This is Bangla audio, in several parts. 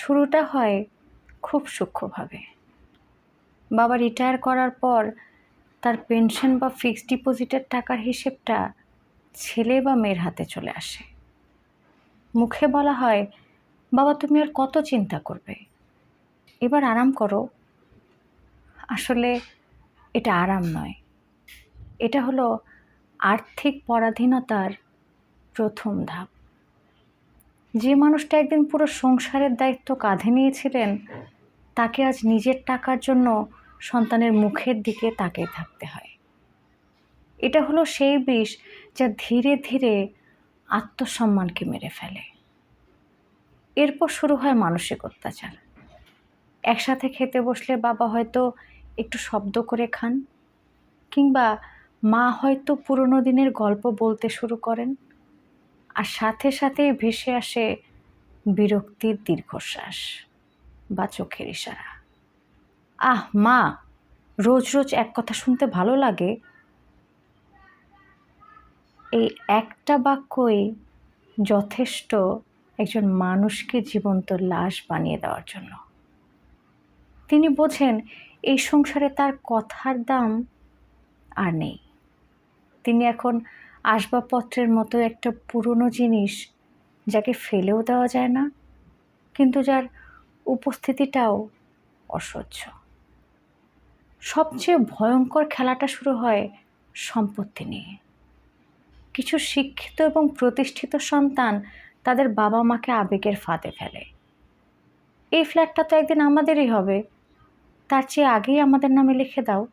শুরুটা হয় খুব সূক্ষ্মভাবে। বাবা রিটায়ার করার পর তার পেনশন বা ফিক্সড ডিপোজিটের টাকার হিসেবটা ছেলে বা মেয়ের হাতে চলে আসে। মুখে বলা হয়, বাবা, তুমি আর কত চিন্তা করবে? এবার আরাম করো। আসলে এটা আরাম নয়। এটা হলো আর্থিক পরাধীনতার প্রথম ধাপ। যে মানুষটা একদিন পুরো সংসারের দায়িত্ব কাঁধে নিয়েছিলেন, তাকে আজ নিজের টাকার জন্য সন্তানের মুখের দিকে তাকিয়ে থাকতে হয়। এটা হলো সেই বিষ যা ধীরে ধীরে আত্মসম্মানকে মেরে ফেলে। এরপর শুরু হয় মানসিক অত্যাচার। একসাথে খেতে বসলে বাবা হয়তো একটু শব্দ করে খান, কিংবা মা হয়তো পুরনো দিনের গল্প বলতে শুরু করেন। আর সাথে সাথে ভেসে আসে বিরক্তির দীর্ঘশ্বাস বা চোখের ইশারা। আহ, মা, রোজ রোজ এক কথা শুনতে ভালো লাগে? এই একটা বাক্যই যথেষ্ট একজন মানুষকে জীবন্ত লাশ বানিয়ে দেওয়ার জন্য। তিনি বোঝেন, এই সংসারে তার কথার দাম আর নেই। তিনি এখন আসবাবপত্রের মতো একটা পুরনো জিনিস যাকে ফেলেও দেওয়া যায় না, কিন্তু যার উপস্থিতিটাও অসহ্য। সবচেয়ে ভয়ঙ্কর খেলাটা শুরু হয় সম্পত্তি নিয়ে। কিছু শিক্ষিত এবং প্রতিষ্ঠিত সন্তান তাদের বাবা মাকে আবেগের ফাঁদে ফেলে। এই ফ্ল্যাটটা তো একদিন আমাদেরই হবে। তার চেয়ে আগেই আমাদের নামে লিখে দাও।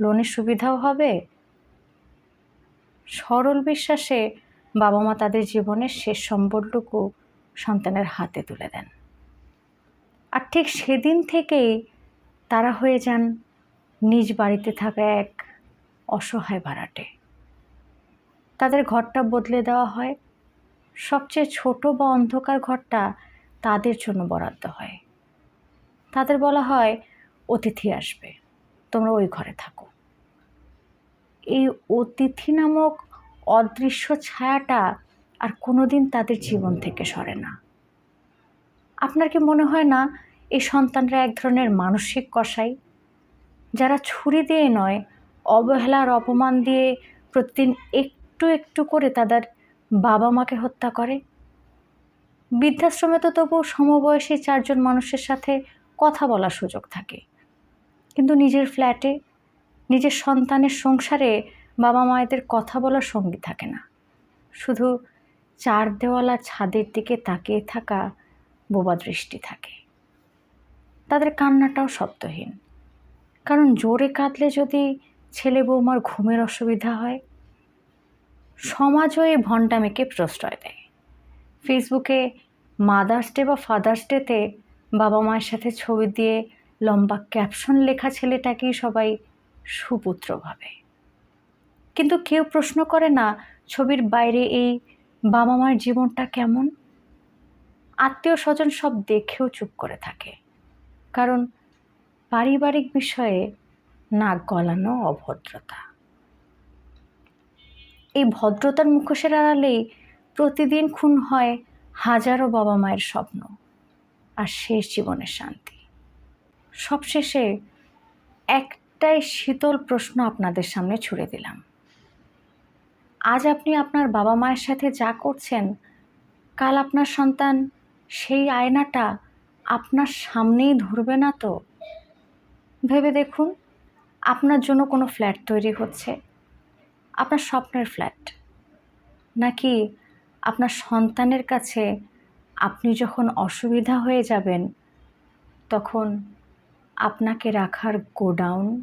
লোনের সুবিধাও হবে। সরল বিশ্বাসে বাবা মা তাদের জীবনের শেষ সম্বলটুকু সন্তানের হাতে তুলে দেন। আর ঠিক সেদিন থেকেই তারা হয়ে যান নিজ বাড়িতে থাকা এক অসহায় ভাড়াটে। তাদের ঘরটা বদলে দেওয়া হয়। সবচেয়ে ছোট বা অন্ধকার ঘরটা তাদের জন্য বরাদ্দ হয়। তাদের বলা হয়, অতিথি আসবে, তোমরা ওই ঘরে থাকো। এই অতিথি নামক অদৃশ্য ছায়াটা আর কোনোদিন তাদের জীবন থেকে সরে না। আপনার কি মনে হয় না, এই সন্তানরা এক ধরনের মানসিক কষাই যারা ছুরি দিয়ে নয়, অবহেলার অপমান দিয়ে প্রতিদিন একটু একটু করে তাদের বাবা মাকে হত্যা করে? বৃদ্ধাশ্রমে তো তবু সমবয়সী চারজন মানুষের সাথে কথা বলার সুযোগ থাকে। কিন্তু নিজের ফ্ল্যাটে, নিজের সন্তানের সংসারে বাবা মায়েদের কথা বলার সঙ্গী থাকে না। শুধু চার দেওয়ালা ছাদের দিকে তাকিয়ে থাকা বোবা দৃষ্টি থাকে। তাদের কান্নাটাও শব্দহীন। কারণ জোরে কাঁদলে যদি ছেলে বৌমার ঘুমের অসুবিধা হয় সমাজও এই ভণ্ডামিকে প্রশ্রয় দেয়। ফেসবুকে মাদার্স ডে বা ফাদার্স ডেতে বাবা মায়ের সাথে ছবি দিয়ে লম্বা ক্যাপশন লেখা ছেলেটাকেই সবাই সুপুত্র ভাবে। কিন্তু কেউ প্রশ্ন করে না, ছবির বাইরে এই বাবা মায়ের জীবনটা কেমন? আত্মীয় স্বজন সব দেখেও চুপ করে থাকে। কারণ পারিবারিক বিষয়ে নাক গলানো অভদ্রতা। এই ভদ্রতার মুখোশের আড়ালেই প্রতিদিন খুন হয় হাজারো বাবা মায়ের স্বপ্ন আর শেষ জীবনের শান্তি। সবশেষে একটাই শীতল প্রশ্ন আপনাদের সামনে ছুড়ে দিলাম। আজ আপনি আপনার বাবা মায়ের সাথে যা করছেন, কাল আপনার সন্তান সেই আয়নাটা আপনার সামনেই ধরবে না তো? ভেবে দেখুন, আপনার জন্য কোনো ফ্ল্যাট তৈরি হচ্ছে। আপনার স্বপ্নের ফ্ল্যাট। নাকি আপনার সন্তানের কাছে আপনি যখন অসুবিধা হয়ে যাবেন, তখন আপনাকে রাখার গোডাউন?